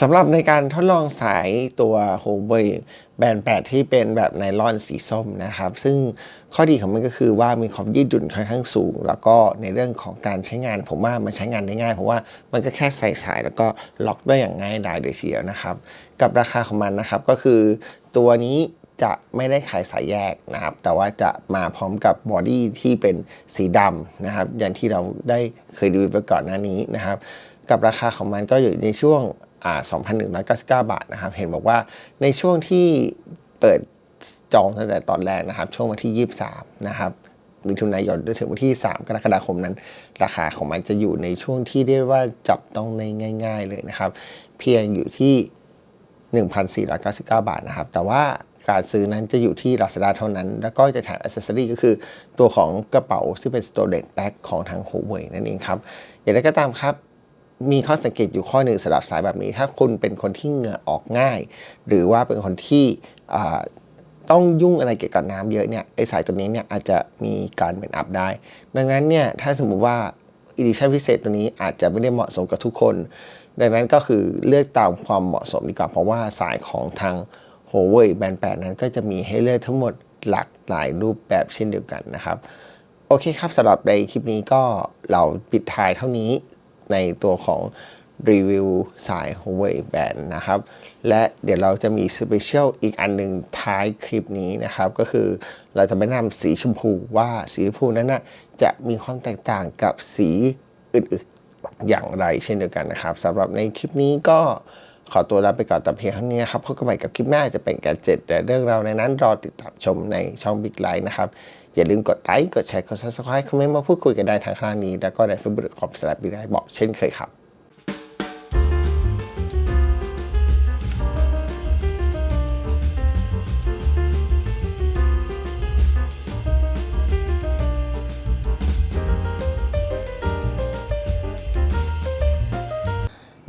สำหรับในการทดลองสายตัวโฮเว y แบรนด์8 ที่เป็นแบบไนลอนสีส้มนะครับ ซึ่งข้อดีของมันก็คือว่ามีความยืดหยุ่นค่อนข้างสูง แล้วก็ในเรื่องของการใช้งาน ผมว่ามันใช้งานได้ง่าย เพราะว่ามันก็แค่ใส่สายแล้วก็ล็อกได้อย่างง่ายดายเลยทีเดียวนะครับ กับราคาของมันนะครับก็คือตัวนี้จะไม่ได้ขายสายแยกนะครับ แต่ว่าจะมาพร้อมกับบอดี้ที่เป็นสีดำนะครับ อย่างที่เราได้เคยดูไปก่อนหน้านี้นะครับ กับราคาของมันก็อยู่ในช่วง 2,199 บาทนะครับ เห็นบอกว่าในช่วงที่เปิดจองตั้งแต่ตอนแรกนะครับ ช่วงวันที่ 23 นะครับมิถุนายนจนถึงวันที่ 3 กรกฎาคมนั้น ราคาของมันจะอยู่ในช่วงที่เรียกว่าจับต้องในง่าย ๆ เลยนะครับ เพียงอยู่ที่ 1,499 บาทนะครับ แต่ว่าการซื้อนั้นจะอยู่ที่ Lazada เท่านั้น แล้วก็จะแถมอ c เซสซอรีก็คือตัวของกระเป๋าที่เป็น storage bag ของทาง Huawei นั่นเองครับ อย่างไรก็ตามครับ มีข้อสังเกตอยู่ข้อหนึ่งสำหรับสายแบบนี้ ถ้าคุณเป็นคนที่เหงื่อออกง่าย หรือว่าเป็นคนที่ต้องยุ่งอะไรเกี่ยวกับน้ำเยอะเนี่ยไอสายตัวนี้เนี่ยอาจจะมีการเป็นอัพได้ ดังนั้นเนี่ยถ้าสมมุติว่าอีดิชั่นพิเศษตัวนี้อาจจะไม่ได้เหมาะสมกับทุกคน ดังนั้นก็คือเลือกตามความเหมาะสมดีกว่า เพราะว่าสายของทาง h o w e i แบรนด์8นั้นก็จะมีให้เลือกทั้งหมดหลากหลายรูปแบบเช่นเดียวกันนะครับ โอเคครับสำหรับในคลิปนี้ก็เราปิดท้ายเท่านี้ ในตัวของรีวิวสาย Huawei Band นะครับ และเดี๋ยวเราจะมีสเปเชียลอีกอันหนึ่งท้ายคลิปนี้นะครับ ก็คือเราจะไปนำสีชมพูว่าสีชมพูนั้นนะจะมีความแตกต่างกับสีอื่นๆอย่างไรเช่นเดียวกันนะครับสำหรับในคลิปนี้ก็ขอตัวลาไปก่อนแต่เพียงเท่านี้นะครับพบกันใหม่กับคลิปหน้าจะเป็นการเจ็ดแต่เรื่องราวในนั้นรอติดตามชมในช่อง Big Light นะครับ อย่าลืมกดไลค์กดแชร์กด subscribe คอมเมนต์มาพูดคุยกันได้ทางข้างนี้ แล้วก็ในเฟซบุ๊กของสลับบิ๊กไลท์บอกเช่นเคยครับ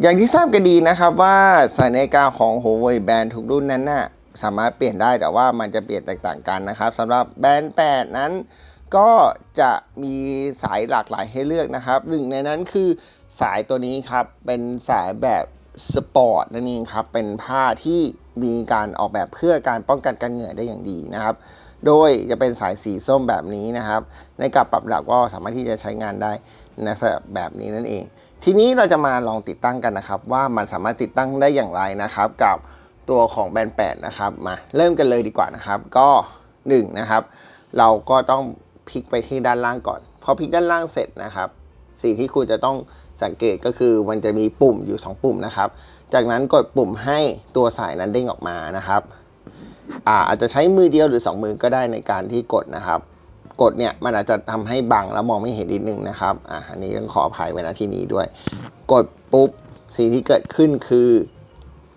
อย่างที่ทราบกันดีนะครับว่าสายนาฬิกาของ Huawei แบรนด์ทุกรุ่นนั้นน่ะ สามารถเปลี่ยนได้แต่ว่ามันจะเปลี่ยนแตกต่างกันนะครับสำหรับแบรนด์ 8 นั้น ก็จะมีสายหลากหลายให้เลือกนะครับหนึ่งในนั้นคือสายตัวนี้ครับเป็นสายแบบสปอร์ตนั่นเองครับเป็นผ้าที่มีการออกแบบเพื่อการป้องกันการเหงื่อได้อย่างดีนะครับ โดยจะเป็นสายสีส้มแบบนี้นะครับ ในกับปรับระดับก็สามารถที่จะใช้งานได้ในแบบนี้นั่นเอง ทีนี้เราจะมาลองติดตั้งกันนะครับ ว่ามันสามารถติดตั้งได้อย่างไรนะครับกับ ตัวของแบรนด์8นะครับมาเริ่มกันเลยดีกว่านะครับ ก็1นะครับเราก็ต้องพลิกไปที่ด้านล่างก่อน พอพลิกด้านล่างเสร็จนะครับ สิ่งที่คุณจะต้องสังเกตก็คือมันจะมีปุ่มอยู่ 2 ปุ่มนะครับ จากนั้นกดปุ่มให้ตัวสายนั้นเด้งออกมานะครับอาอาจจะใช้มือเดียวหรือ 2 มือก็ได้ในการที่กดนะครับ กดเนี่ยมันอาจจะทำให้บังแล้วมองไม่เห็นนิดนึงนะครับอ่าอันนี้ต้องขออภัยไว้ณที่นี้ด้วย กดปุ๊บสิ่งที่เกิดขึ้นคือ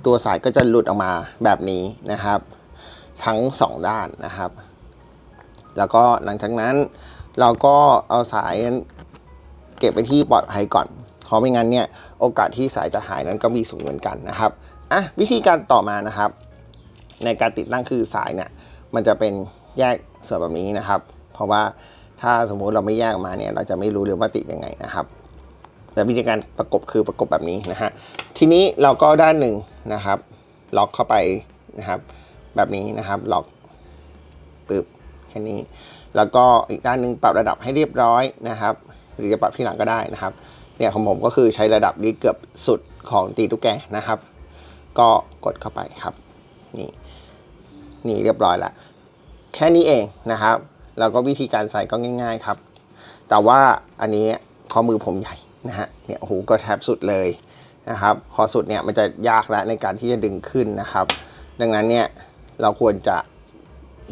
ตัวสายก็จะหลุดออกมาแบบนี้นะครับ ทั้ง 2 ด้านนะครับ แล้วก็หลังจากนั้นเราก็เอาสายนั้นเก็บไปที่ปลอดภัยก่อนเพราะไม่งั้นเนี่ยโอกาสที่สายจะหายนั้นก็มีสูงเหมือนกันนะครับอะวิธีการต่อมานะครับ ในการติดตั้งคือสายเนี่ยมันจะเป็นแยกส่วนแบบนี้นะครับ เพราะว่าถ้าสมมุติเราไม่แยกออกมาเนี่ยเราจะไม่รู้เลยว่าติดยังไงนะครับ แต่วิธีการประกบคือประกบแบบนี้นะฮะทีนี้เราก็ด้านหนึ่งนะครับ ล็อกเข้าไปนะครับ แบบนี้นะครับล็อกปึ๊บแค่นี้ แล้วก็อีกด้านหนึ่งปรับระดับให้เรียบร้อยนะครับ หรือจะปรับที่หลังก็ได้นะครับเนี่ยของผมก็คือใช้ระดับนี้เกือบสุดของตีตุ๊กแกนะครับ ก็กดเข้าไปครับนี่นี่เรียบร้อยล้วแค่นี้เองนะครับแล้วก็วิธีการใส่ก็ง่าย ๆครับ แต่ว่าอันนี้ข้อมือผมใหญ่ นะฮะเนี่ยโอ้โหก็แทบสุดเลยนะครับพอสุดเนี่ยมันจะยากแล้วในการที่จะดึงขึ้นนะครับ ดังนั้นเนี่ยเราควรจะ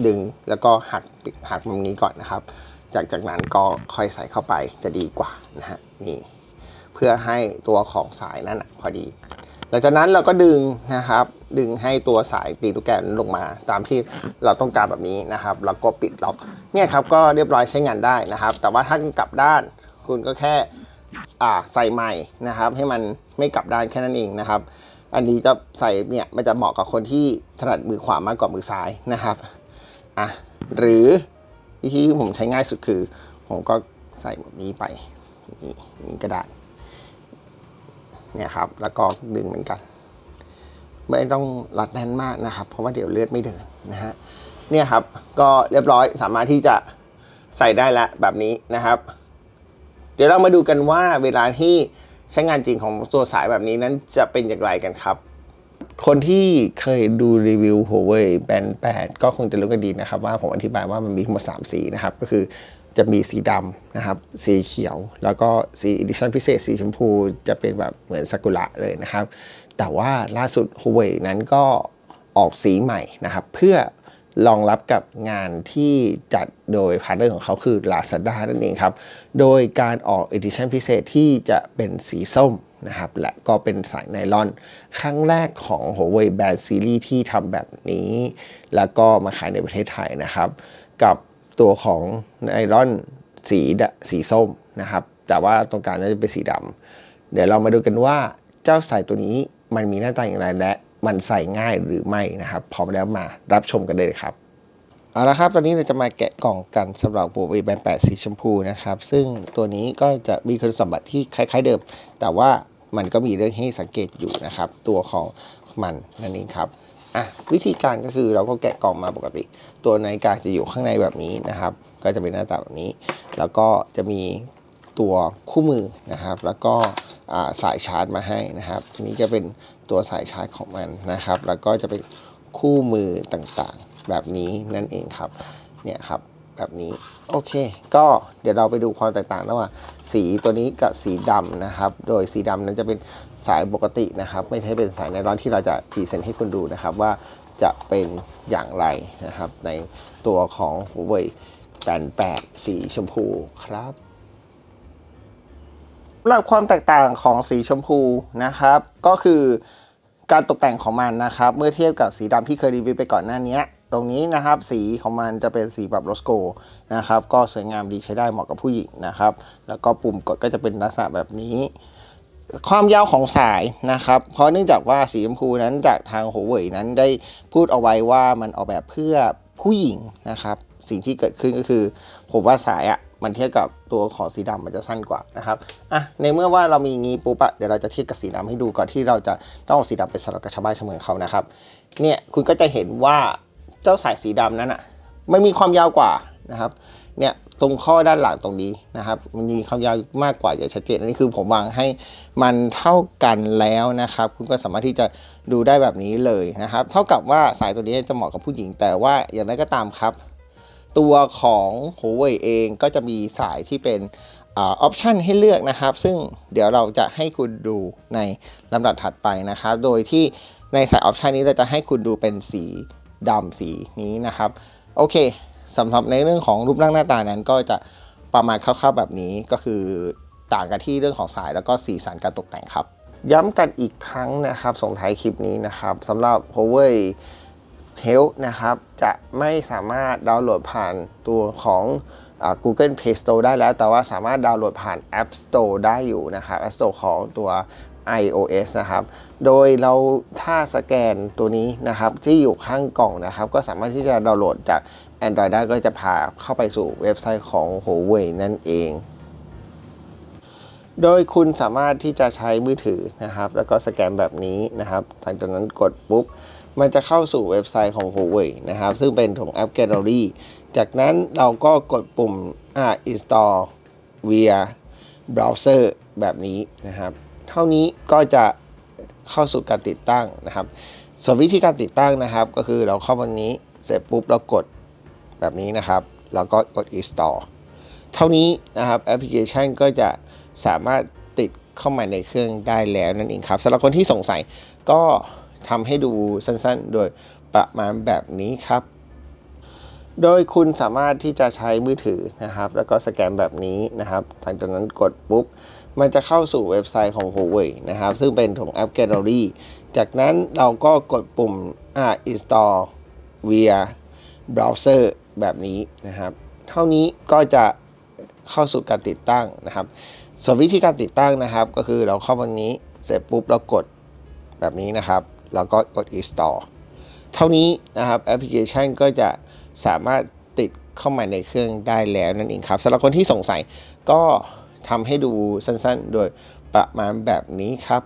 ดึงแล้วก็หักหักมุมนี้ก่อนนะครับ จากจากนั้นก็ค่อยใส่เข้าไปจะดีกว่านะฮะนี่เพื่อให้ตัวของสายนั่นนะพอดี หลังจากนั้นเราก็ดึงนะครับ ดึงให้ตัวสายตีลูกแกนลงมาตามที่เราต้องการแบบนี้นะครับ แล้วก็ปิดล็อกเนี่ยครับก็เรียบร้อยใช้งานได้นะครับ แต่ว่าถ้ากลับด้านคุณก็แค่ ใส่ใหม่นะครับ ให้มันไม่กลับด้านแค่นั้นเองนะครับ อันนี้จะใส่เนี่ยมันจะเหมาะกับคนที่ถนัดมือขวามากกว่ามือซ้ายนะครับอะหรือวิธีที่ผมใช้ง่ายสุดคือ ผมก็ใส่แบบนี้ไปนี่นี่ก็ได้เนี่ยครับ แล้วก็ดึงเหมือนกัน ไม่ต้องรัดแน่นมากนะครับ เพราะว่าเดี๋ยวเลือดไม่เดินนะฮะเนี่ยครับก็เรียบร้อยสามารถที่จะใส่ได้แล้วแบบนี้นะครับ เดี๋ยวเรามาดูกันว่าเวลาที่ใช้งานจริงของตัวสายแบบนี้นั้นจะเป็นอย่างไรกันครับ คนที่เคยดูรีวิว Huawei Band 8 ก็คงจะรู้กันดีนะครับ ว่าผมอธิบายว่ามันมีทั้งหมด 3 สีนะครับ ก็คือจะมีสีดำนะครับ สีเขียว แล้วก็สี Edition พิเศษสีชมพูจะเป็นแบบเหมือนซากุระเลยนะครับ แต่ว่าล่าสุด Huawei นั้นก็ออกสีใหม่นะครับ เพื่อ รองรับกับงานที่จัดโดยพาร์ทเนอร์ของเขาคือ Lazada นั่นเองครับ โดยการออก Edition พิเศษที่จะเป็นสีส้มนะครับ และก็เป็นสายไนลอน ครั้งแรกของ Huawei Band Series ที่ทำแบบนี้ แล้วก็มาขายในประเทศไทยนะครับ กับตัวของไนลอนสีสีส้มนะครับ แต่ว่าตรงกลางน่าจะเป็นสีดำเดี๋ยวเรามาดูกันว่าเจ้าสายตัวนี้มันมีหน้าตาอย่างไรและ มันใส่ง่ายหรือไม่นะครับ พร้อมแล้วมารับชมกันเลยครับเอาละครับ ตอนนี้เราจะมาแกะกล่องกันสำหรับ Huawei Band 8สีชมพูนะครับ ซึ่งตัวนี้ก็จะมีคุณสมบัติที่คล้าย ๆเดิม แต่ว่ามันก็มีเรื่องให้สังเกตอยู่นะครับ ตัวของมันนั่นเองครับอะวิธีการก็คือเราก็แกะกล่องมาปกติ ตัวนาฬิกาจะอยู่ข้างในแบบนี้นะครับ ก็จะเป็นหน้าตาแบบนี้ แล้วก็จะมีตัวคู่มือนะครับ แล้วก็ สายชาร์จมาให้นะครับนี้จะเป็นตัวสายชาร์จของมันนะครับ แล้วก็จะเป็นคู่มือต่างๆ แบบนี้นั่นเองครับเนี่ยครับแบบนี้โอเค ก็เดี๋ยวเราไปดูความแตกต่างระหว่างสีตัวนี้กับสีดำนะครับ โดยสีดำนั้นจะเป็นสายปกตินะครับ ไม่ใช่เป็นสายไนลอนที่เราจะพรีเซนต์ให้คุณดูนะครับว่าจะเป็นอย่างไรนะครับ ในตัวของ Huawei Band 8สีชมพูครับ สำหรับความแตกต่างของสีชมพูนะครับ ก็คือการตกแต่งของมันนะครับ เมื่อเทียบกับสีดำที่เคยรีวิวไปก่อนหน้านี้ ตรงนี้นะครับสีของมันจะเป็นสีแบบโลสโกนะครับ ก็สวยงามดีใช้ได้เหมาะกับผู้หญิงนะครับ แล้วก็ปุ่มกดก็จะเป็นลักษณะแบบนี้ ความยาวของสายนะครับ เพราะเนื่องจากว่าสีชมพูนั้นจากทางโหเว่ยนั้นได้พูดเอาไว้ว่ามันออกแบบเพื่อผู้หญิงนะครับ สิ่งที่เกิดขึ้นก็คือผมว่าสายอะ มันเทียบกับตัวของสีดำมันจะสั้นกว่านะครับอะในเมื่อว่าเรามีงี้ปุ๊บอะเดี๋ยวเราจะเทียบกับสีดำให้ดูก่อนที่เราจะต้องสีดำไปสลับกับชาวบ้านชาวเมืองเขานะครับเนี่ยคุณก็จะเห็นว่าเจ้าสายสีดำนั้นอะมันมีความยาวกว่านะครับเนี่ยตรงข้อด้านหลังตรงนี้นะครับ มันมีความยาวมากกว่าอย่างชัดเจนอันนี้คือผมวางให้มันเท่ากันแล้วนะครับ คุณก็สามารถที่จะดูได้แบบนี้เลยนะครับ เท่ากับว่าสายตัวนี้จะเหมาะกับผู้หญิงแต่ว่าอย่างไรก็ตามครับ ตัวของ Huawei เองก็จะมีสายที่เป็นออปชันให้เลือกนะครับ ซึ่งเดี๋ยวเราจะให้คุณดูในลำดับถัดไปนะครับ โดยที่ในสายออปชันนี้เราจะให้คุณดูเป็นสีดำสีนี้นะครับ โอเคสำหรับในเรื่องของรูปร่างหน้าตานั้นก็จะประมาณคร่าวๆแบบนี้ก็คือต่างกันที่เรื่องของสายแล้วก็สีสันการตกแต่งครับ ย้ำกันอีกครั้งนะครับส่งท้ายคลิปนี้นะครับสำหรับ Huawei Health นะครับ จะไม่สามารถดาวน์โหลดผ่านตัวของอ Google Play Store ได้แล้ว แต่ว่าสามารถดาวน์โหลดผ่าน App Store ได้อยู่นะครับ App Store ของตัว iOS นะครับ โดยเราถ้าสแกนตัวนี้นะครับที่อยู่ข้างกล่องนะครับ ก็สามารถที่จะดาวน์โหลดจาก Android ได้ก็จะพาเข้าไปสู่เว็บไซต์ของ Huawei นั่นเอง โดยคุณสามารถที่จะใช้มือถือนะครับ แล้วก็สแกนแบบนี้นะครับหลังจากนั้นกดปุ๊บ มันจะเข้าสู่เว็บไซต์ของ Huawei นะครับ ซึ่งเป็นของแอป Gallery จากนั้นเราก็กดปุ่มอ่า install via browser แบบนี้นะครับ เท่านี้ก็จะเข้าสู่การติดตั้งนะครับส่วนวิธีการติดตั้งนะครับ ก็คือเราเข้าวันนี้เสร็จปุ๊บเรากดแบบนี้นะครับ แล้วก็กด install เท่านี้นะครับแอปพลิเคชันก็จะสามารถติดเข้ามาในเครื่องได้แล้วนั่นเองครับสำหรับคนที่สงสัยก็ ทำให้ดูสั้นๆ โดยประมาณแบบนี้ครับ โดยคุณสามารถที่จะใช้มือถือนะครับ แล้วก็สแกนแบบนี้นะครับหลังจากนั้นกดปุ๊บ มันจะเข้าสู่เว็บไซต์ของ Huawei นะครับ ซึ่งเป็นของแอป Gallery จากนั้นเราก็กดปุ่มอ่า install via browser แบบนี้นะครับ เท่านี้ก็จะเข้าสู่การติดตั้งนะครับส่วนวิธีการติดตั้งนะครับ ก็คือเราเข้าวันนี้เสร็จปุ๊บเรากดแบบนี้นะครับ แล้วก็กด install เท่านี้นะครับแอปพลิเคชันก็จะสามารถติดเข้ามาในเครื่องได้แล้วนั่นเองครับสำหรับคนที่สงสัยก็ทำให้ดูสั้นๆ โดยประมาณแบบนี้ครับ